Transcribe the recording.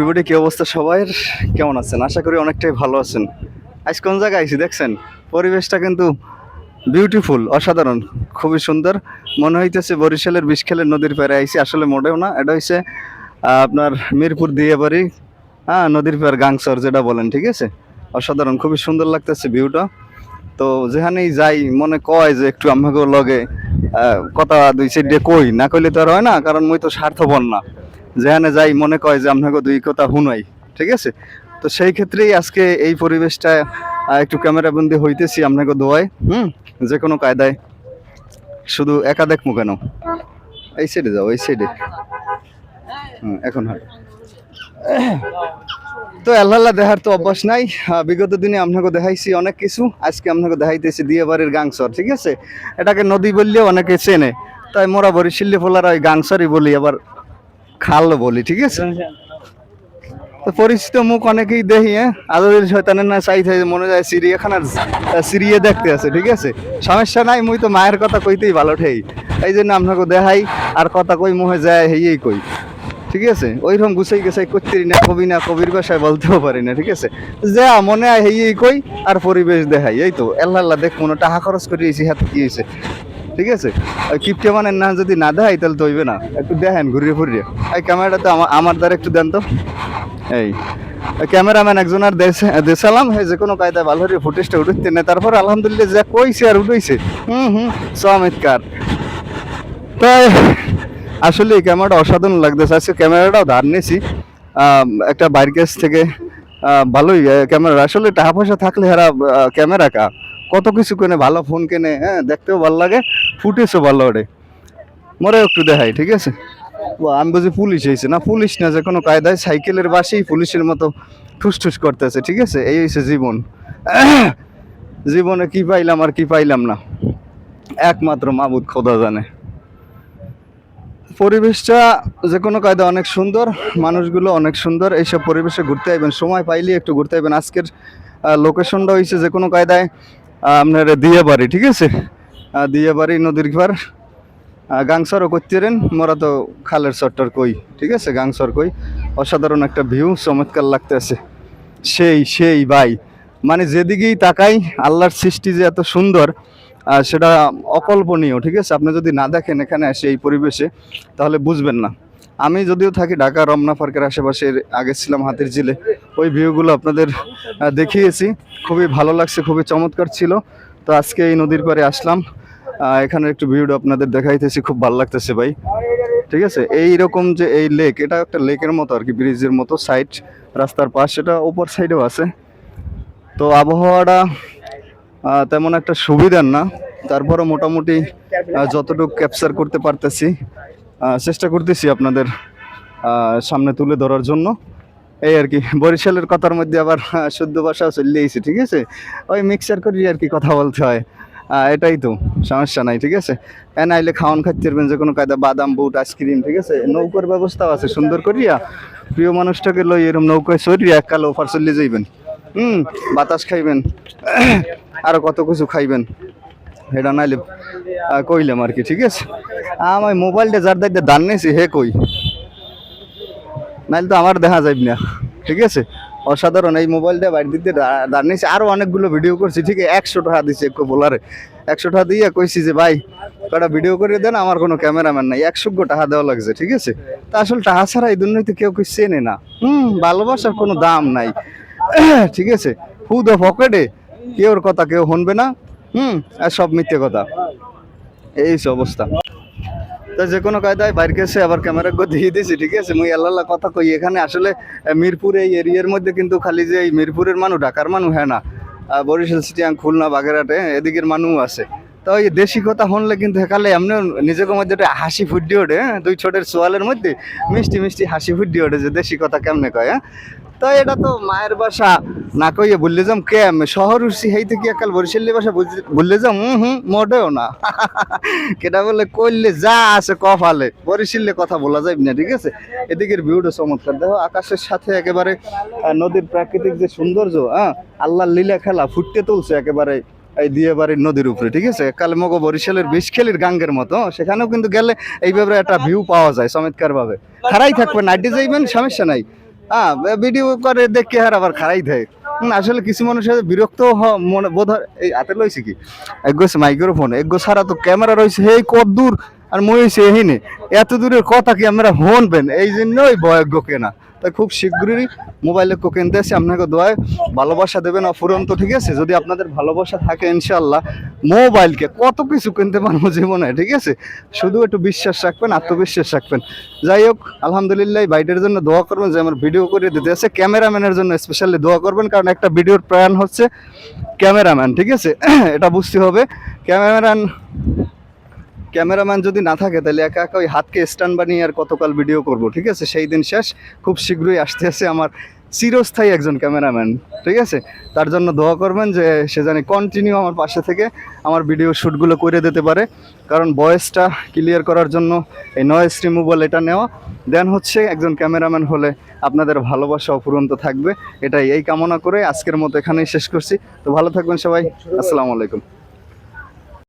Everybody কি অবস্থা সবাই? কেমন আছেন? আশা করি অনেকটাই ভালো আছেন। আজ কোন জায়গায় আইছি দেখছেন? পরিবেশটা কিন্তু বিউটিফুল অসাধারণ, খুবই সুন্দর। মনে হইতেছে বরিশালের বিশখালের নদীর পাড়ে আইছি আসলে মোটেও না। এটা হচ্ছে আপনার মিরপুর দিয়ে বাড়ি হ্যাঁ নদীর পাড় গাংসর যেটা বলেন, ঠিক আছে? অসাধারণ, খুবই সুন্দর লাগতেছে ভিউটা তো যেখানেই যাই, মনে কয় যে একটু আমাকে লগে কথা দুই সাইডে কই। না কইলে তো আর হয় না, কারণ মুই তো স্বার্থপর না। যেখানে যাই মনে কয় যে আপনাকে দুই কথা হুনাই ঠিক আছে? তো সেই ক্ষেত্রেই আজকে এই পরিবেশটা একটু ক্যামেরা বন্দি হইতেছি আপনাকে দোয়ায়, হুম? যে কোনো কায়দায়। শুধু একা দেখব কেন? এই সাইডে যাও, এই সাইডে হুম, এখন হয় তো আল্লাহ দেখার তো অভ্যাস নাই। বিগত দিনে আপনাকে দেখাইছি অনেক কিছু। আজকে আপনাকে দেখাইতেছি দিয়ে বাড়ির গাংসর, ঠিক আছে? এটাকে নদী বললেও অনেকে চেনে। তাই মোরা বরিশিল্লি ফোলার ওই গাংসরই বলি, আবার খাল বলি ঠিক আছে? তো পরিচিত মুখ অনেকেই দেখি হ্যাঁ? শয়তানের না চাই মনে যায় চিড়িয়াখানার আহ, সিরিয়ে দেখতে আছে ঠিক আছে? সমস্যা নাই মুই তো মায়ের কথা কইতেই ভালো ঠেই। এই জন্য আপনাকে দেখাই আর কথা কই মুহে যায় হেয়েই কই। ঠিক আছে? ওইরকম গুছাই গেছাই করতে না কবি না কবির ভাষায় বলতেও পারি না ঠিক আছে? যা মনে হয় হেয়েই কই আর পরিবেশ দেখাই এই তো। আল্লাহ আল্লাহ দেখ মনে টাকা খরচ করে দিয়েছি হাতে কি হয়েছে ঠিক আছে? কিপটে মানে না যদি না দেখাই তাহলে তো হইবে না। একটু দেখেন, ঘুরিয়ে ফুরিয়ে। এই ক্যামেরাটা তো আমার দ্বারা একটু দেন তো। এই। ক্যামেরাম্যান একজন আর দেশালাম হে যে কোনো কায়দায় ভালো করে ফুটেজটা উঠতে না তারপর আলহামদুলিল্লাহ যা কইছে আর উঠেছে হুম হুম চমৎকার তাই, আসলে এই ক্যামেরাটা অসাধারণ লাগতেছে। আজকে ক্যামেরাটাও ধার নিয়েছি। একটা বাইরের কাছ থেকে ভালোই ক্যামেরা আসলে টাকা পয়সা থাকলে এরা ক্যামেরা কা কত কিছু কেনে, ভালো ফোন কেনে হ্যাঁ দেখতেও ভালো লাগে, ফুটেজও ভালো ওঠে। মরে একটু দেখাই, ঠিক আছে? আমি বুঝি পুলিশ হয়েছে না? পুলিশ না, যে কোনো কায়দায় সাইকেলের বাসেই পুলিশের মতো ঠুস ঠুস করতেছে, ঠিক আছে? এই হয়েছে জীবন। জীবনে কি পাইলাম আর কি পাইলাম না। একমাত্র মাবুদ খোদা জানে। পরিবেশটা যে কোনো কায়দা অনেক সুন্দর, মানুষগুলো অনেক সুন্দর, এইসব পরিবেশে ঘুরতে আইবেন, সময় পাইলে একটু ঘুরতে আইবেন। আজকের লোকেশনটা হয়েছে যে কোনো কায়দায় আপনার দিয়ে বাড়ি, ঠিক আছে? দিয়ে বাড়ি নদীর ঘর। গাংসরও করতেন মোরা তো খালের চট্টর কই, ঠিক আছে? গাংসর কই। অসাধারণ একটা ভিউ চমৎকার লাগতেছে। সেই সেই ভাই। মানে যেদিকেই তাকাই, আল্লাহর সৃষ্টি যে এত সুন্দর সেটা অকল্পনীয়, ঠিক আছে? আপনি যদি না দেখেন এখানে এসে এই পরিবেশে, তাহলে বুঝবেন না। আমি যদিও থাকি ঢাকা, রমনা, পার্কের আশেপাশে এর আগে ছিলাম হাতির ঝিলে। ওই ভিউগুলো আপনাদের দেখিয়েছি। খুবই ভালো লাগছে, খুবই চমৎকার ছিল। তো আজকে এই নদীর পাড়ে আসলাম। এখানে একটু ভিউটা আপনাদের দেখাইতেছি, খুব ভালো লাগতেছে ভাই। ঠিক আছে? এই রকম যে এই লেক এটা একটা লেকের মতো আর কি ব্রিজের মতো সাইড রাস্তার পাশ সেটা ওপর সাইডেও আছে। তো আবহাওয়াটা তেমন একটা সুবিধার না। তারপরও মোটামুটি যতটুকু ক্যাপচার করতে পারতেছি চেষ্টা করতেছি আপনাদের সামনে তুলে ধরার জন্য। এই আর কি, বরিশালের কথার মধ্যে আবার শুদ্ধ ভাষাও চলে এসেছে, ঠিক আছে? ওই মিক্সার করি আর কি কথা বলতে হয়। এটাই তো, সমস্যা নাই, ঠিক আছে? এ নাইলে খাওয়ান পারবেন, যে কোনো কায়দা বাদাম, বুট, আইসক্রিম, ঠিক আছে? নৌকার ব্যবস্থাও আছে, সুন্দর করিয়া। প্রিয় মানুষটাকে লই এরকম নৌকায় সরিয়া এককাল ওফার চলে যাইবেন। হুম, বাতাস খাইবেন, আরও কত কিছু খাইবেন। এটা নাইলে কইলাম আর কি, ঠিক আছে? আমার মোবাইলটা যার দায়িত্বে দান নিয়েছি হে কই? নাইলে তো আমার দেখা যাইব না, ঠিক আছে? অসাধারণ, এই মোবাইলটা বাইরে দিতে দাঁড় নিয়েছি আরও অনেকগুলো ভিডিও করছি, ঠিক আছে? একশো টাকা দিছি একটু বলারে। একশো টাকা দিয়ে কইছি যে, ভাই কটা ভিডিও করে দেন, আমার কোনো ক্যামেরাম্যান নাই। একশো টাকা দেওয়া লাগছে, ঠিক আছে? তা আসলে টাকা ছাড়া এই দুর্নীতি কেউ কিছু চেনে না। হুম, ভালোবাসার কোনো দাম নাই, ঠিক আছে? হুদ পকেটে কেউর কথা কেউ শুনবে না। হুম, আর সব মিথ্যে কথা। এই অবস্থা। তো যে কোনো কায়দায় বাইরে গেছে আবার ক্যামেরা দিয়ে দিয়েছি, ঠিক আছে? মুই আল্লাহ কথা কই, এখানে আসলে মিরপুর এই এরিয়ার মধ্যে কিন্তু খালি যে এই মিরপুরের মানুষ, ঢাকার মানুষ হ্যাঁ না বরিশাল সিটিয়াং খুলনা, বাগেরহাটে এদিকের মানুষ আছে। তো এই দেশি কথা শুনলে কিন্তু হেকালে এমনি নিজেকে মধ্যে একটা হাসি ফুটি ওঠে হ্যাঁ? দুই ছোটের সোয়ালের মধ্যে মিষ্টি মিষ্টি হাসি ফুটি ওঠে যে দেশি কথা কেমনে কয় হ্যাঁ? তো এটা তো মায়ের বাসা। না কইয়ে বললে যাম কেম শহর উঠছি, হেই থেকে একাল বরিশাল্লি বাসা বললে যাম? হুম হুম, মোটেও না। কেটা বলে কইলে যা আছে কফালে বরিশাল্লে কথা বলা যাবে না, ঠিক আছে? এদিকের ভিউটা চমৎকার। দেখো, আকাশের সাথে একেবারে নদীর প্রাকৃতিক যে সৌন্দর্য হ্যাঁ? আল্লাহর লীলা খেলা ফুটতে তুলছে একেবারে, এই দিয়ে বাড়ির নদীর উপরে, ঠিক আছে? কালমগো বরিশালের বিষখেলির গাঙ্গের মতো সেখানেও কিন্তু গেলে এইভাবে একটা ভিউ পাওয়া যায় চমৎকার ভাবে খারাই থাকবেন নাইটে যাইবেন, সমস্যা নাই। হ্যাঁ ভিডিও করে দেখে আর আবার খারাই থাকে আসলে কিছু মানুষের বিরক্ত মনে বোধ হয় এই হাতে লইছে কি? এগো মাইক্রোফোন একগো সারা তো ক্যামেরা রয়েছে এই কত দূর? আর মই হয়েছে এহিনে। এত দূরের কথা কি আমরা হনবেন এই জন্যই বয়জ্ঞ কেনা। তাই খুব শীঘ্রই মোবাইলে কো কিনতে আসি। আপনাকে দোয়ায় ভালোবাসা দেবেন অফুরন্ত, ঠিক আছে? যদি আপনাদের ভালোবাসা থাকে ইনশাল্লাহ মোবাইলকে কত কিছু কিনতে পারব জীবনে, ঠিক আছে? শুধু একটু বিশ্বাস রাখবেন, আত্মবিশ্বাস রাখবেন। যাই হোক, আলহামদুলিল্লাহ বাইটের জন্য দোয়া করবেন, যে আমার ভিডিও করে দিতে আছে। ক্যামেরাম্যানের জন্য স্পেশালি দোয়া করবেন, কারণ একটা ভিডিওর প্রাণ হচ্ছে ক্যামেরাম্যান, ঠিক আছে? এটা বুঝতে হবে। ক্যামেরাম্যান ক্যামেরাম্যান যদি না থাকে, তাহলে একা একা ওই হাতকে স্ট্যান্ড বানিয়ে আর কতকাল ভিডিও করব, ঠিক আছে? সেই দিন শেষ। খুব শীঘ্রই আসতে আসে আমার চিরস্থায়ী একজন ক্যামেরাম্যান, ঠিক আছে? তার জন্য দোয়া করবেন যে সে জানি কন্টিনিউ আমার পাশে থেকে আমার ভিডিও শ্যুটগুলো করে দিতে পারে। কারণ ভয়েসটা ক্লিয়ার করার জন্য এই নয়েস রিমুভাল এটা নেওয়া। দেন হচ্ছে একজন ক্যামেরাম্যান হলে আপনাদের ভালোবাসা অফুরন্ত থাকবে। এটাই এই কামনা করে আজকের মতো এখানেই শেষ করছি। তো ভালো থাকবেন সবাই। আসসালামু আলাইকুম।